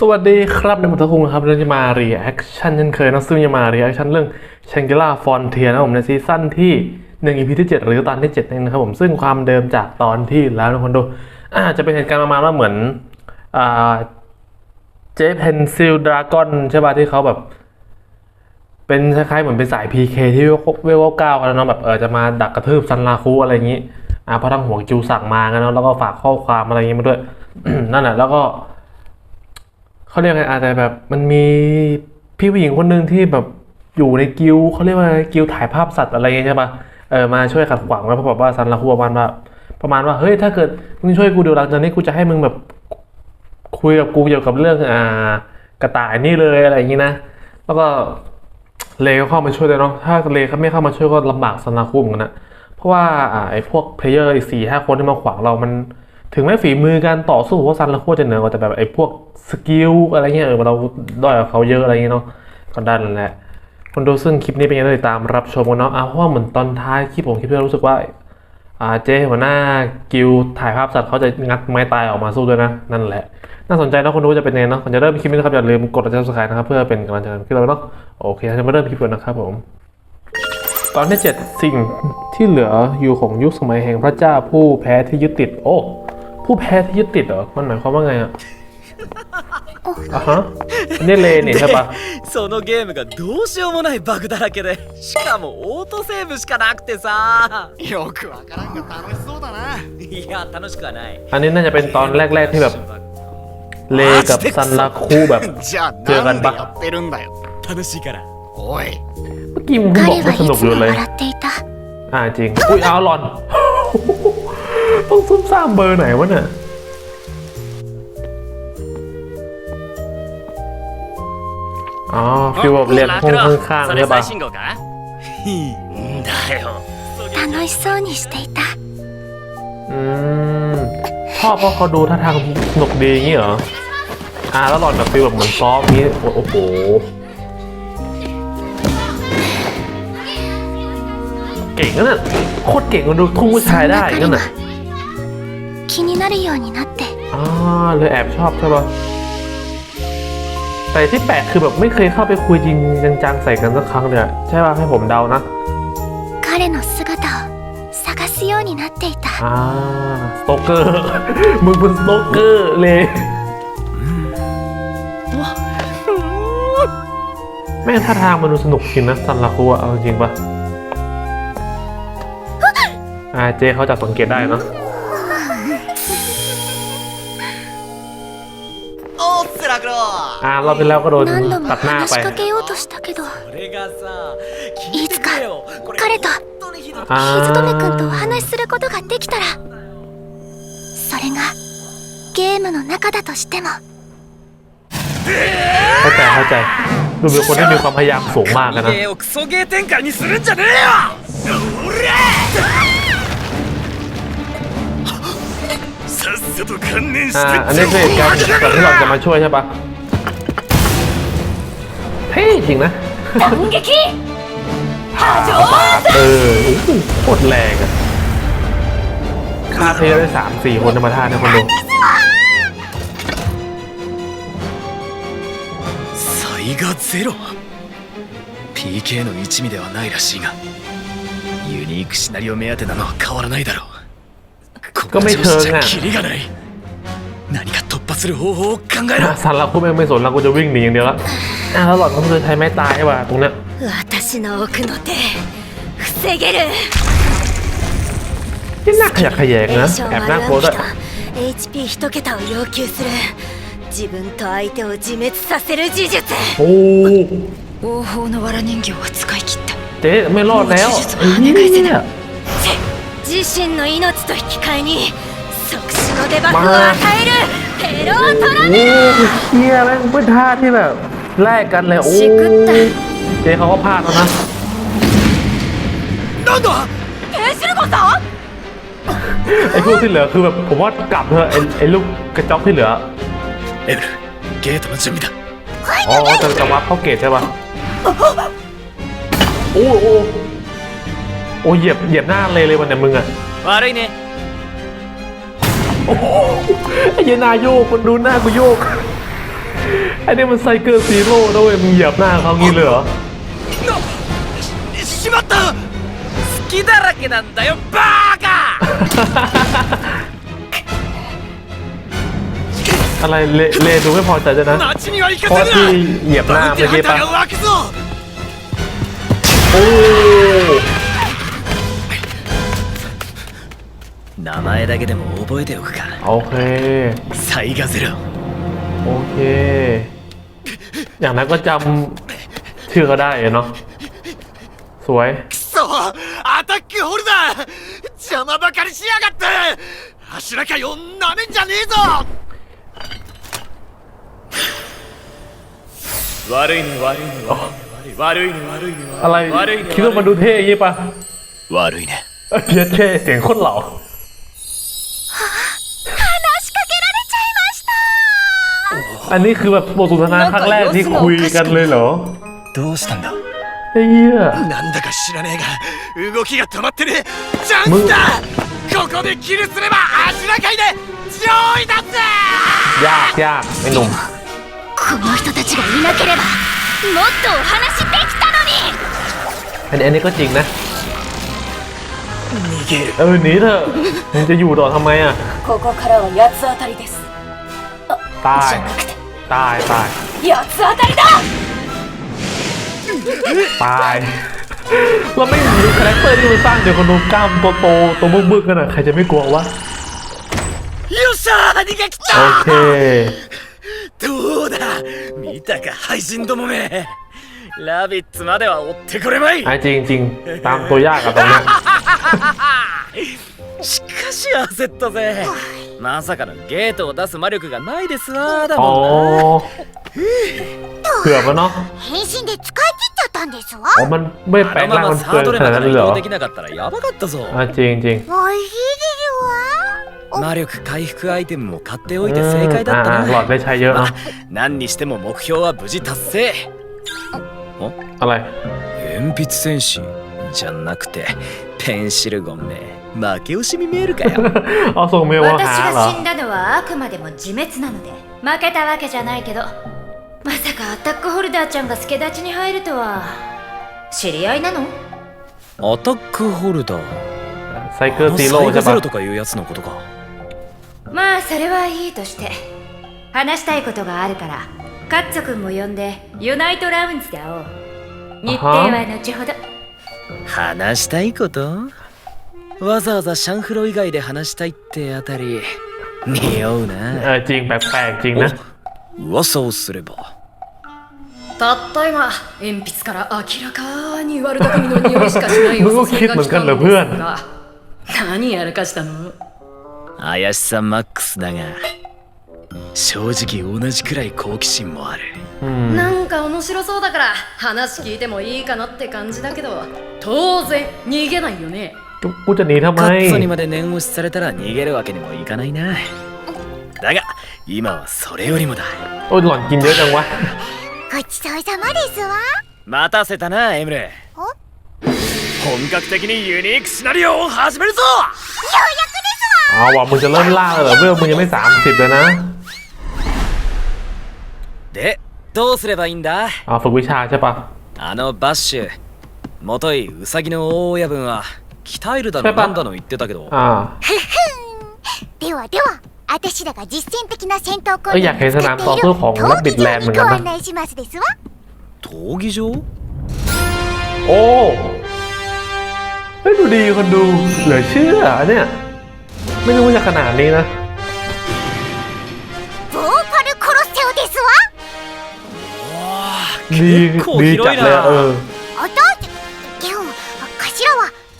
สวัสดีครับในมุทคุงครับเราจะมา reaction เช่นเคยนะซึ่งจะมา reaction เรื่อง Shangri-La Frontier นะผมในซีซั่นที่1 EP ที่ 7 หรือตอนที่7นั่นนะครับผมซึ่งความเดิมจากตอนที่แล้วนะคนดูอาจะเป็นเหตุการณ์ประมาณว่าเหมือนเจเพนซิลดราก้อนใช่ป่ะที่เขาแบบ เป็นคล้ายๆเหมือนเป็นสาย PK ที่เวลเวลเก้ากันแล้วเนาะแบบเออจะมาดักกระทืบซันลาคูอะไรอย่างนี้อ่าเพราะทางหัวจิวสั่งมากันเนาะแล้วก็ฝากข้อความอะไรอย่างนี้มาด้วยนั่นแหละแล้วก็ เขาเรียกไงอาจจะแบบมันมีพี่ผู้หญิงคนหนึ่งที่แบบอยู่ในกิลด์เขาเรียกว่ากิลด์ถ่ายภาพสัตว์อะไรอย่างเงี้ยใช่ปะเออมาช่วยขัดขวางแล้วเพราะแบบว่าซันลาคูประมาณว่าประมาณว่าเฮ้ยถ้าเกิดมึงช่วยกูเดี๋ยวหลังจากนี้กูจะให้มึงแบบคุยกับกูเกี่ยวกับเรื่องอ่ากระต่ายนี่เลยอะไรอย่างงี้นะ แล้วก็เลก็เข้ามาช่วยเลยเนาะถ้าเลเขาไม่เข้ามาช่วยก็ลำบากซันลาคูเหมือนกันนะเพราะว่าอ่าไอ้พวกเพลเยอร์อีกสี่ห้าคนที่มาขวางเรามัน ถึงแม้ฝีมือการต่อสู้ว่าซันและโคตรจะเหนือกว่าแต่แบบไอ้พวกสกิลอะไรเงี้ยเออเราด้อยกว่าเขาเยอะอะไรเงี้ยเนาะก็ได้นั่นแหละคนดูซึ่งคลิปนี้เป็นยังไงเลยตามรับชมกันเนาะอะเพราะว่าเหมือนตอนท้ายคลิปผมคลิปที่รู้สึกว่าอ่าเจ๊หัวหน้ากิลถ่ายภาพสัตว์เขาจะงัดไม้ตายออกมาสู้ด้วยนะ นั่นแหละ น่าสนใจแล้วคนดูจะเป็นยังไงเนาะก่อนจะเริ่มคลิปนี้นะครับอย่าลืมกดติดตามสไครต์นะครับเพื่อเป็นกำลังใจให้เราเนาะโอเคจะมาเริ่มคลิปกันนะครับผมตอนที่ 7 สิ่งที่เหลืออยู่ของยุคสมัยแห่งพระเจ้าผู้แพ้ที่ยึดติดโอ้ ผู้แพ้ที่ยึดติดเหรอ มันหมายความว่าไงอะอ่ะฮะอันนี่เลนี่ใช่ปะ そのゲームがどうしようもないバグだらけでしかもオートセーブしかなくてさよくわからんが楽しそうだないや楽しくはない อันนี้น่าจะเป็นตอนแรก ๆ ที่แบบ เลกับซันราคูแบบ じゃあ違うなんでかやってるんだよ楽しいからおい เมื่อกี้มึงเพิ่งบอก 彼 ว่า はい สนุก つ อยู่ も เลย 笑っていた อ่าจริง อุ้ยเอาหลอน ต้องซุ่มซ่ามเบอร์ไหนวะเนี่ย อ๋อฟิลแบบเรียนห้องข้างๆ そ ใช่ れ ปะ 最新号かんだよ楽しそうにしていた อืมชอบเพราะเขาดูท่าทางสนุกดีอย่างนี้เหรอ อ่าแล้วหลอนแบบฟีลแบบเหมือนซอฟต์นี้โอ้โอ้โห เก่งนะเนี่ยโคตรเก่งมันดูทุ่งผู้ชายได้ そん นั่น な น่ะ 彼が 気になるようになって อ่าเลยแอบชอบใช่ปะแต่ที่แปลกคือแบบไม่เคยเข้าไปคุยจริงจังๆใส่กันสักครั้งเลยอะใช่ป่ะให้ผมเดานะ 彼の姿を探すようになっていた อ่าสโตเกอร์ มึงเป็นสโตเกอร์เลย แม่งท่าทางมันดูสนุกจริงนะซันลาคุอะเอาจริงปะอ่าเจเขาจับสังเกตได้เนอะ อ่ารอบที่แล้วก็โดน 何度も ตัดหน้า 話 ไป しかけようとしたけどこれがさ聞いつかいてくれよこれ彼と本当にひどいあーヒズドメ君とお話しすることができたらそれがゲームの中だとしても เข้าใจเข้าใจดูเป็นคนที่มีความพยายามสูงมากอะนะ ゲーをクソゲー展開にするんじゃねえよおりゃさっさと観念 อ่า อันนี้คือเหตุการณ์ก่อนที่เราจะมาช่วยใช่ปะเ ท่จริงนะ 反撃 เออโอ้โหโคตรแรงอะฆ่าเทได้สามสี่คนธรรมท่าเนี่ยคนดู 差異がゼロ PK の一味ではないらしいがユニークシナリオ目当てなのは変わらないだろうこก็ไม่ 調子 เชิง じゃ อะ キリがない何か突破 する方法を考えろ สันเราคูแม่งไม่สนเรากูจะวิ่งหนีอย่างเดียวละอ่ะแล้วหล่อนก็จะใช้ไม้ตายว่ะตรงเนี้ย 私の奥の手防げる ที่น่าขยักขยงนะ 炎症 แอบ 丸 น่ากลัว 暗 ด้วย 記と HP1 桁を要求する自分と相手を自滅させる事術 โอ้ 王法の藁人形は使い切った เจ๊ไม่รอดแล้ว もう事実は ไอ้ 跳ね返せない เนี่ย 自身の命と引き換えに即死のデバフを与える ペロートラ โอ้เฮียแม่งเป็นท่าที่แบบแลกกันเลยโอ้ ชิクった เจ๊เขาก็พลาดแล้วนะ なんだケンシルゴさん ไอ้พวกที่เหลือคือแบบผมว่ากลับเถอะไอ้ไอ้ลูกกระจอกที่เหลือ エブルゲートの準備だ อ๋อจะจะวัดเข้าเกตใช่ปะโอ้โอ้โอ้เหยียบเหยียบหน้าเลยเลยวันเนี่ยมึงอะ 悪いね ไอ้เหี้ยหนาโยกคนดูหน้ากูโยก ไอ้นี่มันไซเคิลซีโร่นะเว้ยมึงเหยียบหน้าเขางี้เลยเหรอ しまった好きだらけなんだよバーカ อะไรเลเลดูไม่พอใจด้วยนะ 街には行か เพราะ せ ที่ る เหยียบหน้า なバウンティ เมื่อ ーハ กี้ ンター ปะ が湧くぞ โอ้ 名前だけでも覚えておくか โอเค サイガゼロ โอเค อย่างนั้นก็จำชื่อเขาได้เนาะ สวย くそアタックホルダー邪魔ばかりしやがって柱かよなめんじゃねえぞ悪いね悪いね悪いね悪いね อะไร 悪いね คิดว่ามันดูเท่อยังงี้ปะ 悪いね เอ้ยเพี้ยเท่เสียงโคนหล่อ อันนี้คือแบบบทสนทนาครั้งแรกที่คุยกันเลยเหรอ どうしたんだ ไอ้เหี้ย なんだか知らねえが動きが止まってねえチャンスだここでキルすれば柱界で上位だぜ ยากยากไอ้หนุ่ม この人たちがいなければもっとお話できたのに อันนี้อันนี้ก็จริงนะ 逃げる เออหนีเถอะมึงจะอยู่ต่อทำไมอ่ะ ここからは八つ当たりです ตาย ตาย ตาย 八つ当たりだ ตาย เราไม่มีคาแรคเตอร์ที่มันสร้างเดี๋ยวคนดูกล้ามโตโตๆตัวบึ้กๆกันอ่ะ ใครจะไม่กลัววะ よっしゃー逃げ切っ โอ た เค どうだ見たか廃人どもめラビッツまでは追ってこれまい ไอ้จริงจริงๆ ตามตัวยากอะตรงเนี้ย しかし焦ったぜまさかのゲートを出す魔力がないですわだ อ๋อ もんな เผื่อมันเนาะ 変身で使い切っちゃったんですわ อ๋อ มันไม่แปล あ ง の ร่าง ま มั ま น サ เกิ ー น ドレ ขนา マ ด か นั้น ら เลยเหร 移 อ 動できなかったらやばかったぞ อ่ะจริงจริง おいしいですわ魔力回復アイテムも買っておいて อื 正 ม 解だった อ่าๆหลอด な ได้ใช้เยอะ ま เนาะ あ何にしても目標は無事達成 อะไร 鉛筆戦士じゃなくてペンシルゴンめ 負け惜しみ見えるかよ。also, 私が死んだのはあくまでも自滅なので。負けたわけじゃないけどまさかアタックホルダーちゃんが助立ちに入るとは。知り合いなの？アタックホルダー？サイクルゼロゼロとかいうやつのことかまあそれはいいとして。話したいことがあるからカッツ君も呼んでユナイトラウンジで会おう。日程は後ほど。話したいこと？わざわざシャンフロ以外で話したいってあたり匂う เอ な อจริงแปลกๆจริงนะ 噂をすればたった今鉛筆から明らかに悪巧みの匂いしかしないお誘いが来たのですが何やらかしたの怪しさマックスだが正直同じくらい好奇心もある อืม なんか面白そうだから話聞いてもいいかなって感じだけど当然逃げないよね กูจะหนีทำไม カッツォにまで念押しされたら逃げるわけにもいかないなだが今はそれよりもだ โอ้ยหล่อนกินเยอะจังวะ ごちそうさまですわ待たせたなエムレ本格的にユニークシナリオを始めるぞ อ๋อว่ามึงจะเริ่มล่าแล้วเหรอเวลมึงยังไม่สามสิบเลยนะ でどうすればいいんだ อ๋อฝึกวิชาใช่ปะ あのバッシュ元いウサギの大親分は 鍛えるだセパのなんだの言ってたけど อ่า ではでは私らが実践的な戦闘訓เอ้ยอยากเห็นสนามต่อสู้ของลับบิดแลนด์เหมือน ご กันนะ 案内しますですわ闘技場 โอ้เฮ้ยดูดีคนดูเหลือเชื่อเนี่ย ไม่รู้ว่าจะขนาดนี้นะ ボーパルコロッセオですわ ดี 結構 ดี 広 จัด い เลยอะเอ な อ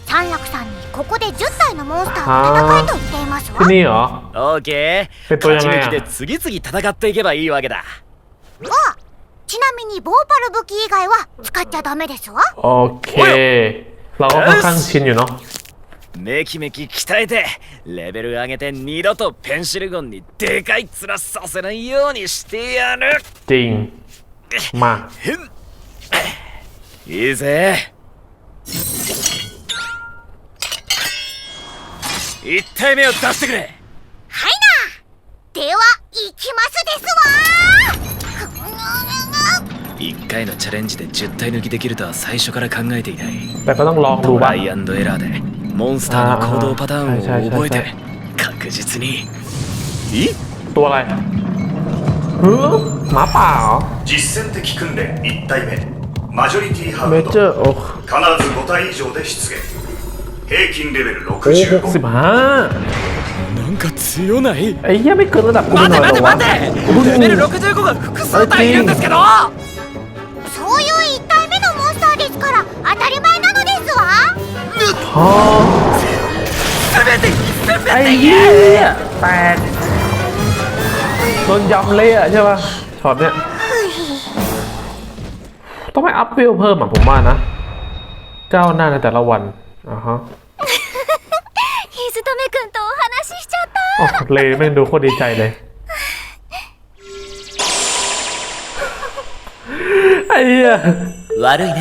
三楽さんにここで10体のモンスターと戦いと言っていますわ ที่นี่เหรอ オーケーえっと勝ち抜きやばいで次々戦っていけばいいわけだあちなみにボーパル武器以外は使っちゃダメですわ โอเค เราก็ค่อนข้างชินอยู่เนาะ めきめき鍛えてレベル上げて二度とペンシルゴンにでかい面させないようにしてやる จริง มา いいぜ 一体目を出してくれはいなでは行きますですわ 1回のチャレンジで10体抜きできるとは最初から考えていない แต่ก็ต้องลองดู ト บ้า ラ ง イアンドエラーでモンスターの行動パターンを覚えて確実にえ ตัวอะไรเฮ้อหมาป่าเหรอ 実践的訓練1体目マジョリティハ เม ウンド เจอร์โอ้ 必ず5体以上で出現 平均レベル โอ้หกสิบ 65 ห้า なんか強ない ไอ้เหี้ยไม่เกินระดับกูไปหน่อยเหรอวะ レベル65が複数体いるんですけどそういう1体目のモンスターですから当たり前なのですわ ฮะ 全て全て ไอ้เหี้ยแตกโดนยำเละอะใช่ป่ะช็อตเนี้ยต้องไปอัพเวลเพิ่มอ่ะผมว่านะก้าวหน้าในแต่ละวัน อ่าฮะ 水留くんとお話ししちゃった โอ้เลแม่งดูโคตรดีใจเลย ไอ้เหี้ย 悪いね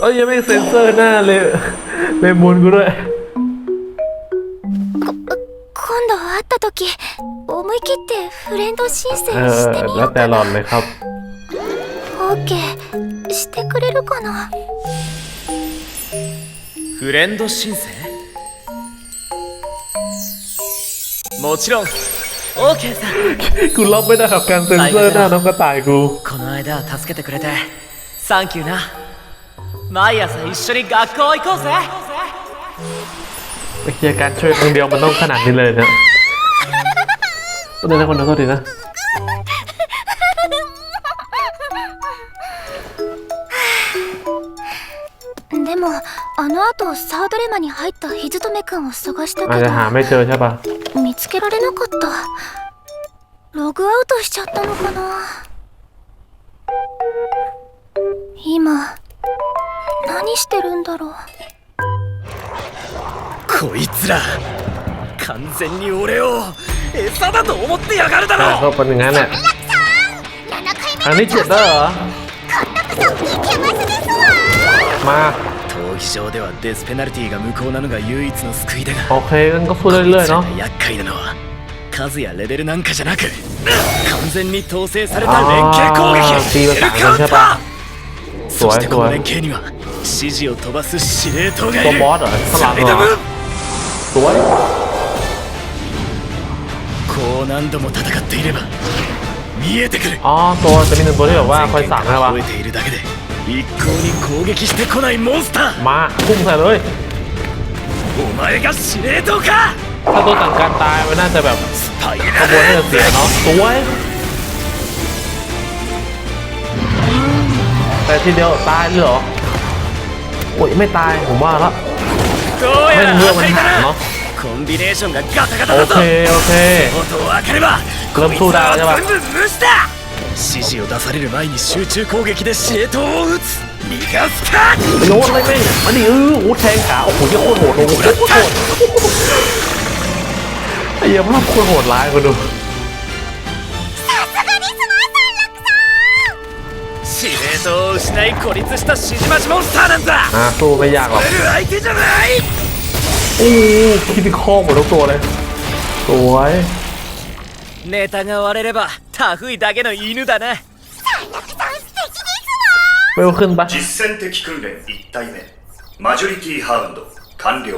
เอ้ยยังไม่งเซ็นเซอร์หน้าเลยเลยมูนกูด้วย 今度会った時思い切ってフレンド申請 เออ してみ แล้ よ ว う แต่ か หลอ なん เลยครับ OK してくれるかな フレンド申請もちろん OK さ กูรับไม่ได้กับการเซ็นเซอร์หน้าน้องกระต่ายกู この間は助けてくれてサンキューな毎朝一緒に学校行こうぜ ไอ้เหี้ยการช่วยครั้งเดียวมันต้องขนาดนี้เลยเนี่ยเดี๋ยวนะคนนั้นก็ดีนะ でもあの後サードレマに入ったヒズトメ君を探したけど見つけられなかった。ログアウトしちゃったのかな。今何してるんだろう。こいつら完全に俺を餌だと思ってやがるだろう。あ、見つけたよ。今度こそ激ムスですわ。 ม闘技場ではデスペナルティが無効なのが唯一の救いだが OK งั้厄介なのは数やレベルなんかじゃなく完全に統制された連携攻撃カンター。そしてこの連携には指示を飛ばす司令塔がいる。サー。ブこう何度も戦っていれば見えてくる。ああそうจะมีหนึ่งตั 一向に攻撃してこないモンスター มาพุ่งใส่เลย お前が司令塔か ถ้าตัวสั่งการตายมันน่าจะแบบ スパイ ขบวนน่าจะเสียเนาะสวยแต่ทีเดียวตายเลยเหรอโอ้ยไม่ตายผมว่าละ どう แม่ や ง ら เรื่องมัน 当たり ห่าง だな เนาะ コンビネーションがガタガタ โอ だ เค ぞ โอเค 音を開ければเริ่มสู้ได้แล้วใช่ปะ こいつらは全部無視だ 指示を出される前に集中攻撃で司令塔を撃つ逃がすか ไปโยนเลยแม่งมาดิเออโอ้แทงขาโอ้โหเหี้ยโคตรโหดโอ้โหโคตรโหดไอ้เหี้ยภาพโคตรโหดร้ายคนดู 司令塔を失い孤立した指示待ちモンスターなんだ อ่าสู้ไม่ยากหรอก 取れる相手じゃない โอ้คิดที่ข้อหมดทุกตัวเลย สวย ネタが割れれば タフいだけの犬だな เวลขึ้นปะ 実践的訓練1体目マジョリティハウンド完了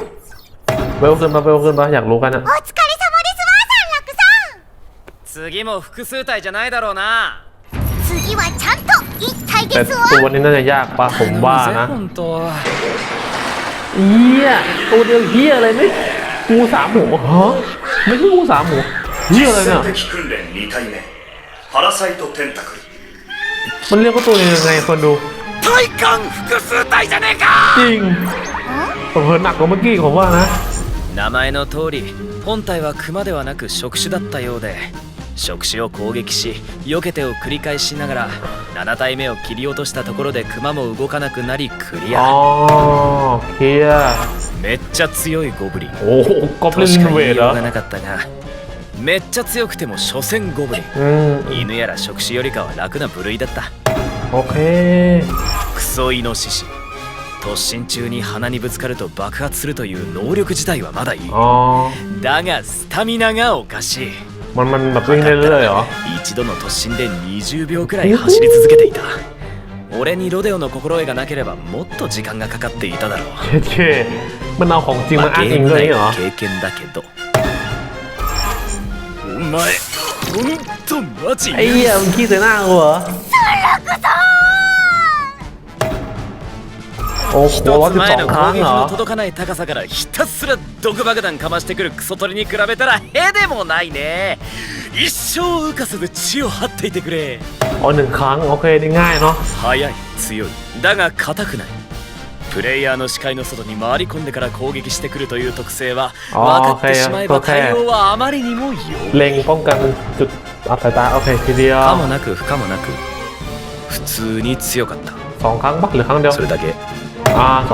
เวลขึ้นปะเวลขึ้นปะอยากรู้กันอะ お疲れ様ですわ三楽次も複数体じゃないだろうなさん次はちゃんと1体 แต่ ですわ ตัวนี้น่าจะยากปะผมว่านะ 本当 เฮียตัวเดียวเฮียอะไรไม่กูสามหมูฮะไม่ใช่กูสามหมูเฮียอะไร 実 เนี่ย 践的訓練2体目 パラサイトテンタクル มันเรียกว่าตัวนี้ยังไงคนดู 体感複数体じゃねえか จริงผมเพิ่หนักกว่าเมื่อกี้ผมว่านะ 名前の通り本体は熊ではなく触手だったようで触手を攻撃し避けてを繰り返しながら7体目を切り落としたところで熊も動かなくなりクリ อ๋ ア อเฮีย めっちゃ強いゴブリン โอ้โหกอบลิ とし น か เว 言い ทเหร よ อ うがなかったが めっちゃ強くても所詮ゴブリン อืม 犬やら触手よりかは楽な部類だった โอเค クソイノシシ突進中に鼻にぶつかると爆発するという能力自体はまだいい อ๋อ だがスタミナがおかしい มันมันแบบวิ่งเรื่อยๆเหรอ 一度の突進で20秒くらい走り続けていた俺にロデオの心得がなければもっと時間がかかっていただろう เช่เช่มันเอาของจริงมา まあ อ้าง ゲ อิ ー ง ム ด้วย 内 นี่เหรอ の経験だけどお 前ほんとマジ ไอ้เหี้ยมึงขี้ใส่หน้ากูเหรอโอ้โห 一 ร้อย つ สิบส 前 อง の ครั้ง 攻撃 เหรอ の届かない高さからひたすら毒爆弾かましてくるクソ鳥に比べたらへでもないね一生浮かせず血を張っていてくれ อ๋อหนึ่งครั้ง โอเคนี่ง่ายเนาะ 速い強いだが硬くない プレイヤーの視界の外に回り込んでから攻撃してくるという特性は分かってしまえば対応はあまりにもンカンク可もなく不可もなく普通に強かった。それだけ。ああ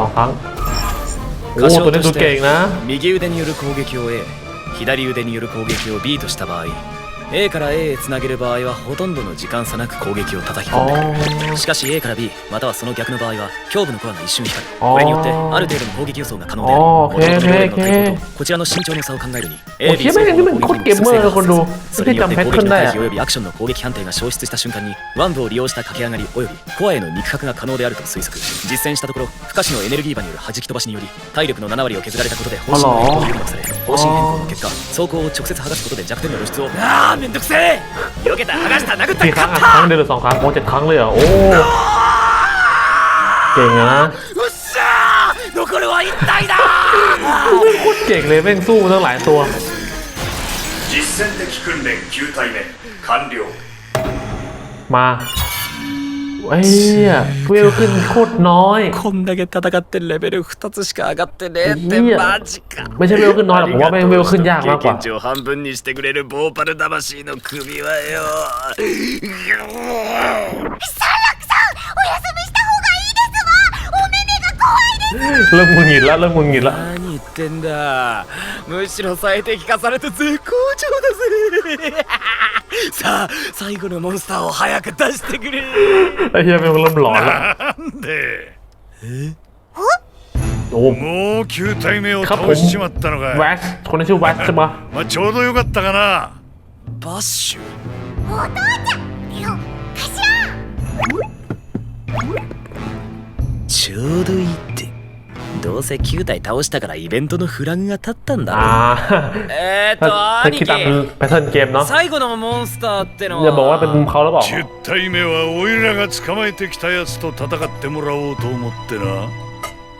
2ค右腕による攻撃を A 左腕による攻撃を B とした場合 A から A へつなげる場合はほとんどの時間差なく攻撃を叩き込んでくる。しかし A から B またはその逆の場合は胸部のコアが一瞬光る。これによってある程度の攻撃予想が可能である。元々のの抵抗と。こちらの身長の差を考えるに A、B の攻撃の作成がそれによって攻撃の回避及びアクションの攻撃判定が消失した瞬間に腕部を利用した駆け上がり及びコアへの肉薄が可能であると推測。実践したところ不可視のエネルギー場による弾き飛ばしにより体力の7割を削られたことで方針の変更を誘導され方針変更の結果走行を直接剥がすことで弱点の露出をめんどくせえ避けた剥がした殴った กี่ครั้ง 勝 อ่ะ っ ครั้งเดียวหรือสองครั้งโอ้เจ็ดครั้งเลยเหรอโอ้เก่งอะนะ たよっしゃー残るは1体だ โคตรเก่งเลยแม่งสู้มาตั้งหลายตัว 実戦的訓練9体目完了 มา ไอ้เหี้ยเวลขึ้นโคตรน้อย こんだけ戦ってレベル2つしか上がってねえっていやマジか ไม่ใช่เวลขึ้นน้อยหรอกผมว่าแม่งเวลขึ้นยากมากกว่า 経験値を半分にしてくれるボーパル魂の首はよサンラクさんお休みした เริ่มมึงหงิดแล้วเริ่มมึงหงิดแล้ว 何言ってんだむしろ最適化されて絶好調だぜさあ最後のモンスターを早く出してくれ ไอ้เหี้ยแม่งเริ่มหลอนแล้ว なんで โอ้ もう9体目をครับผม 倒しちまったの แว か ชคนที่ชื่อแวชใช่ปะ まあちょうどよかったかなバッシュお父ちゃんいや頭ちょうどいいって どうせ9体倒したからイベントのフラグが立ったんだろ อ่า えーっ ถ้า と ถ้า 兄 คิดตาม 貴 แพทเทิร์นเกมเนาะ 最後のモンスターっての อย่าบอกว่าเป็น は เขาแล้วบอก 10体目はおいらが捕まえてきたやつと戦ってもらおうと思ってな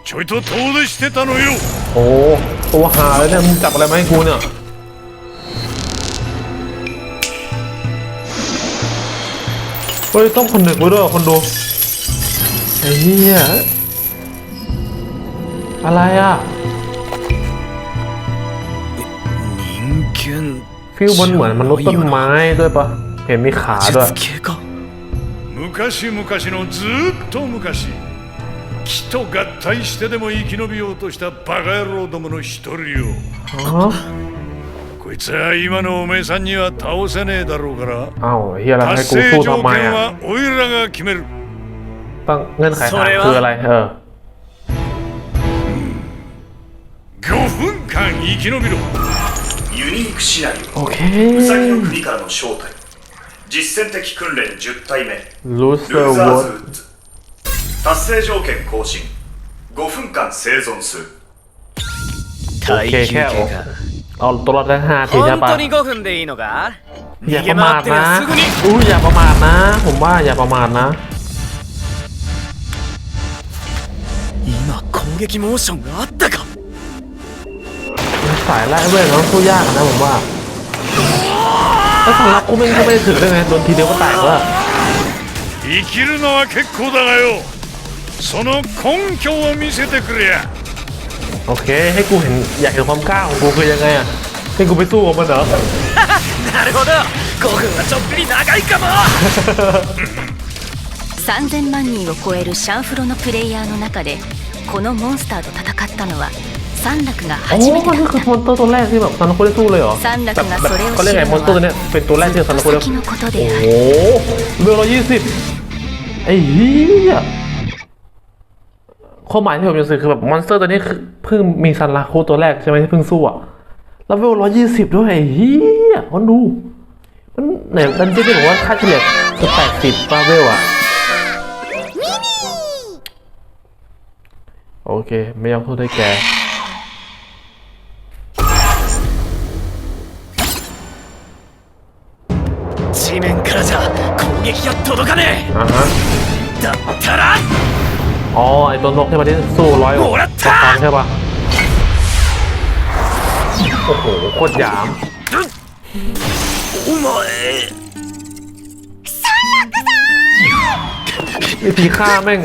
ちょいと遠出してたのよ โอ้ตัวหาเลยเนี่ยมึงจับอะไรมาให้กูเนี่ยเฮ้ยต้องคนหนึ่งไว้ด้วยคนดูไอ้เหี้ย อะไรอ่ะ 人間 ฟิลมันเหมือนมนุษย์ต้นไม้ด้วยปะเห็นมีขาด้วย 術系か昔々のずーっと昔木と合体してでも生き延びようとしたバカ野郎どもの一人よ อ๋อ こいつは今のおめえさんには倒せねえだろうから อ้าวเฮียอะไรให้ 達 กู 成 สู้ 条 ทำไม 件 อ่ะ はおいらが決める ตั้งเงื่อนไข そ ฐาน れは 5分間生き延びろユニークシナリ โอเค オウサギの国からの正体実戦的訓練10体目 ลูเซอ ル ร์ ーザ ว ー อ ズウッズ達成条件更新5分間生存する耐久系か เอาตัวรอดได้ห้าทีใช่ 本 ปะ 当に5分でいいのか อย่า 逃 ป げ ระมา 回 ท ってり นะ ゃすぐに อู้อย่าประมาทนะ ผมว่าอย่าประมาทนะ 今攻撃モーションがあったか สายไล่เวทมันสู้ยากนะผมว่าแล้วสำหรับกูไม่ก็ไม่ได้ถึงได้ไงโดนทีเดียวก็แตกแล้ว 生きるのは結構だがよその根拠を見せてくれや โอเค ให้กูเห็นอยากเห็นความกล้าของกูคือยังไงอ่ะให้กูไปสู้กับมันเหรอ なるほど5分はちょっぴり長いかも3000万人を超えるシャンフロのプレイヤーの中でこのモンスターと戦ったのは サンラクが โอ้ 初めて นี่ だ คือ っ มอนสเตอร์ตัวแรกที่แบบซันโนคุได้สู้เลยเหรอ サンラ แบ ク บ が แบบ それを เขา 知 เรียก る ไง の มอนสเตอร์ตัวเนี้ はい เป็นตัวแรกที่ซันโน ず คุ っ ได้ と先のことで โอ้ あ โห る เวลยี่สิบไอ้เหี้ยความหมายที่ผมจะสื่อคือแบบมอนสเตอร์ตัวนี้คือเพิ่งมีซันลาคูตัวแรกใช่ไหมที่เพิ่งสู้อะแล้วเวลร้อยยี่สิบด้วยไอ้เหี้ยคนดู お มันไหนดันเจี้ยนที่บอกว่าค่าเฉลี่ยคือแปดสิบปาเวลอะโอเค ไม่ยอมโทษได้แก 撃が届かね อ่าฮะ えだったら อ๋อ ไอตัวนกใช่ปะที่สู้ร้อยกว่าครั้งใช่ปะโอ้โหโคตรหยาม お前 วิธีฆ่าแม่ง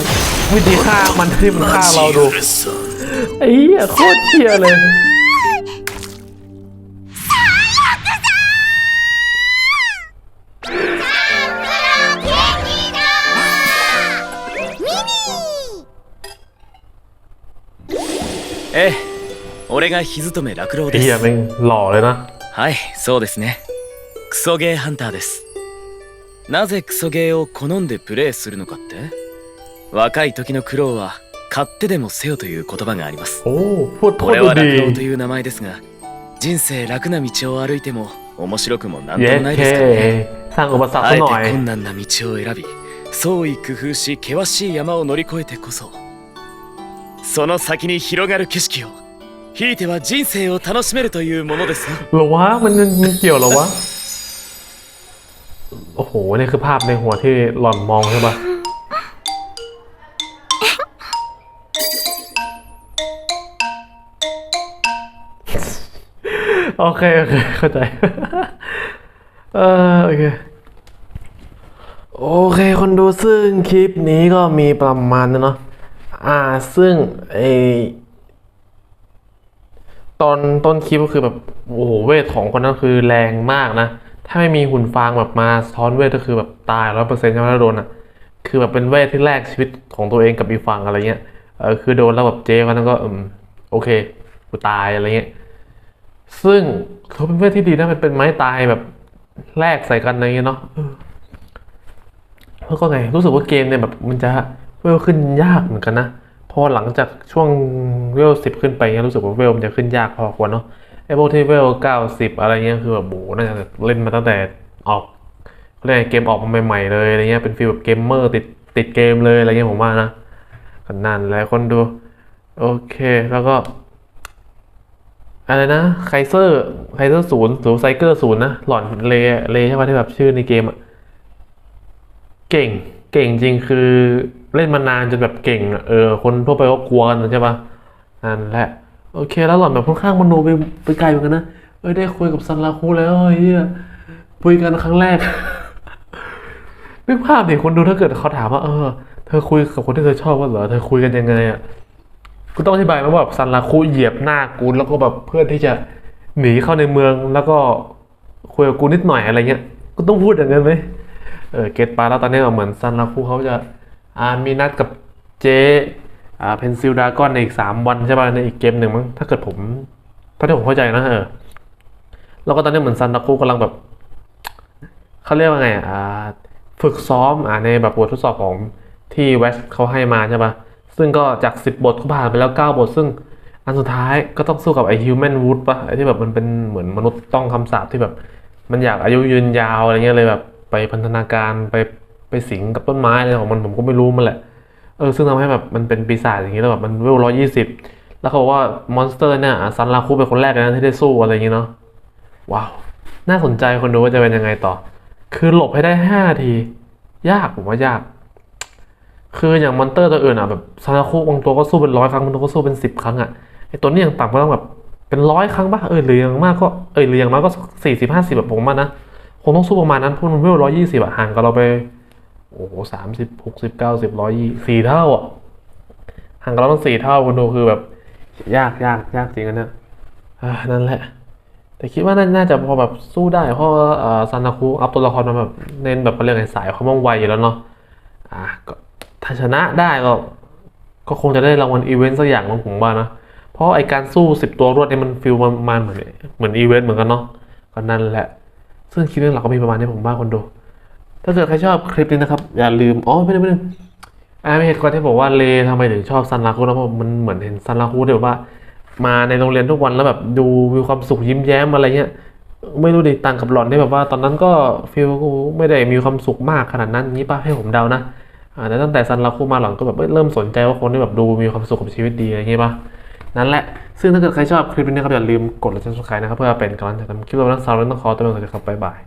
วิธีฆ่ามันที่มันฆ่าเราดู 許さん ไอ้เหี้ยโคตรเที่ยเลย ええ。俺が日勤め落郎です。いやめん老了な。はいそうですね。クソゲーハンターです。なぜクソゲーを好んでプレイするのかって？若い時の苦労は買ってでもせよという言葉があります。これは落語という名前ですが人生楽な道を歩いても面白くもなんともないですからねあえて困難な道を選び創意工夫し険しい山を乗り越えてこそその先に広がる景色をひいては人生を楽しめるというものですよ เหรอวะมันมันเกี่ยวเหรอวะ โอ้โห นี่คือภาพในหัวที่หล่อนมองใช่ปะโอเค โอเค เข้าใจ เออโอเค โอเค คนดูซึ่งคลิปนี้ก็มีประมาณนั้นเนาะ อ่าซึ่งไอตอนต้นคลิปก็คือแบบโอ้โหเวทของคนนั้นคือแรงมากนะ ถ้าไม่มีหุ่นฟางแบบมาสะท้อนเวทก็คือแบบตายร้อยเปอร์เซ็นต์ใช่ไหมถ้าโดนอะ คือแบบเป็นเวทที่แลกชีวิตของตัวเองกับอีกฝั่งอะไรเงี้ยเออคือโดนแล้วแบบเจ๊คนนั้นก็อืมโอเคกูตายอะไรเงี้ยซึ่งเขาเป็นเวทที่ดีนะมันเป็นไม้ตายแบบแลกใส่กันอะไรเงี้ยเนาะเออแล้วก็ไงรู้สึกว่าเกมเนี่ยแบบมันจะเวลขึ้นยากเหมือนกันนะเพอหลังจากช่วงเวลสิบขึ้นไปเนี่ยรู้สึกว่าเวลมันจะขึ้นยากพอควรเนาะไอพวกที่เวลเก้าสิบอะไรเงี้ยคือแบบโหน่าจะเล่นมาตั้งแต่ออกเรียกเกมออกมาใหม่ๆเลยอะไรเงี้ยเป็นฟีลแบบเกมเมอร์ติดติดเกมเลยอะไรเงี้ยผมว่านะก็นั่นแหละคนดู โอเคแล้วก็ อะไรนะไคเซอร์ไคเซอร์ศูนย์หรือไซเกอร์ศูนย์นะหล่อนเลเลใช่ไหมที่แบบชื่อในเกมอะเก่งเก่งจริงคือ เล่นมานานจนแบบเก่งเออคนทั่วไปก็กลัวกันใช่ปะนั่นแหละ โอเค แล้วหล่อนแบบค่อนข้างมโนไปไปไกลเหมือนกันนะเอ้ยได้คุยกับซันราคุแล้วเฮียคุยกันครั้งแรกนึกภาพดิคนดูถ้าเกิดเขาถามว่าเออเธอคุยกับคนที่เธอชอบว่าเหรอเธอคุยกันยังไงอะกูต้องอธิบายไหมว่าแบบซันราคุเหยียบหน้ากูแล้วก็แบบเพื่อที่จะหนีเข้าในเมืองแล้วก็คุยกับกูนิดหน่อยอะไรเงี้ยกูต้องพูดอย่างนั้นไหมเออเกตปาแล้วตอนนี้เหมือนซันราคุเขาจะ มีนัดกับเจเพนซิลดากอนในอีกสามวันใช่ป่ะในอีกเกมหนึ่งมั้งถ้าเกิดผมถ้าที่ผมเข้าใจนะเออแล้วก็ตอนนี้เหมือนซันราคุกำลังแบบเขาเรียกว่าไงอ่าฝึกซ้อมอ่าในแบบบททดสอบของที่เวสเขาให้มาใช่ป่ะซึ่งก็จาก 10 บทก็ผ่านไปแล้ว 9 บท ซึ่งอันสุดท้ายก็ต้องสู้กับไอ้ Human Wood ปะไอที่แบบมันเป็นเหมือนมนุษย์ต้องคำสาปที่แบบ มันอยากอายุยืนยาวอะไรเงี้ยเลยแบบไปพันธนาการไป ไปสิงกับต้นไม้อะไรของมันผมก็ไม่รู้มันแหละ เออซึ่งทำให้แบบมันเป็นปีศาจอย่างงี้แล้วแบบมันเวลร้อยยี่สิบแล้วเขาบอกว่ามอนสเตอร์เนี่ยซันราคูเป็นคนแรกนะที่ได้สู้อะไรอย่างงี้เนาะว้าว น่าสนใจคนดูว่าจะเป็นยังไงต่อ คือหลบให้ได้ห้าที ยากผมว่ายาก คืออย่างมอนเตอร์ตัวอื่นอะแบบซานลาคุบางตัวก็สู้เป็นร้อยครั้งบางตัวก็สู้เป็นสิบครั้งอะไอตัวนี้อย่างต่ำก็ต้องแบบเป็นร้อยครั้งป่ะเออหรืออย่างมากก็เออหรืออย่างน้อยก็สี่สิบห้าสิบแบบผมว่านะคงต้องสู้ประมาณนั้นเพราะมันเวลร้อยยี่สิบอะห่างกับเราไป โอ้โหสามสิบหกสิบเก้าสิบร้อยยี่สี่เท่าอะห่างกับเราตั้งสี่เท่าคนดูคือแบบ ยากยากยากจริงอันเนี้ยนั่นแหละ แต่คิดว่าน่านาจะพอแบบสู้ได้ เพราะาซานาคุอัพตัวละครมาแบบเน้นแบบเรื่องสายความว่องไวอยู่แล้วเนาะอะก็ถ้าชนะได้ก็ ก็คงจะได้รางวัลอีเวนต์สักอย่างของผมว่านะ เพราะไอการสู้สิบตัวรวดเนี่ยมันฟิลประมาณเหมือนเหมือนอีเวนต์เหมือนกันเนาะก็นั่นแหละ ซึ่งคลิปนี้เราก็มีประมาณนี้ผมว่าคนดู ถ้าเกิดใครชอบคลิปนี้นะครับ อย่าลืม อ๋อ ไม่ได้ไม่ได้อ่าไม่เหตุการณ์ที่บอกว่าเลทำไมถึงชอบซันราคุนะเพราะมันเหมือนเห็นซันราคุที่แบบว่า มาในโรงเรียนทุกวันแล้วแบบดูมีความสุขยิ้มแย้มอะไรเงี้ยไม่รู้ดิต่างกับหลอนที่แบบว่า ตอนนั้นก็ฟีลกูไม่ได้มีความสุขมากขนาดนั้นนี้ป่ะให้ผมเดานะอ่าแต่ตั้งแต่ซันราคุมาหลอนก็แบบเริ่มสนใจว่าคนที่แบบดูมีความสุขกับชีวิตดีอะไรอย่างงี้ป่ะนั่นแหละ ซึ่งถ้าเกิดใครชอบคลิปนี้นะครับอย่าลืมกดไลค์และ subscribe นะครับเพื่อเป็นกำลังใจทำคลิปเราทั้งสามเรื่องต้องขอตัวเองก่อนครับบ๊ายบาย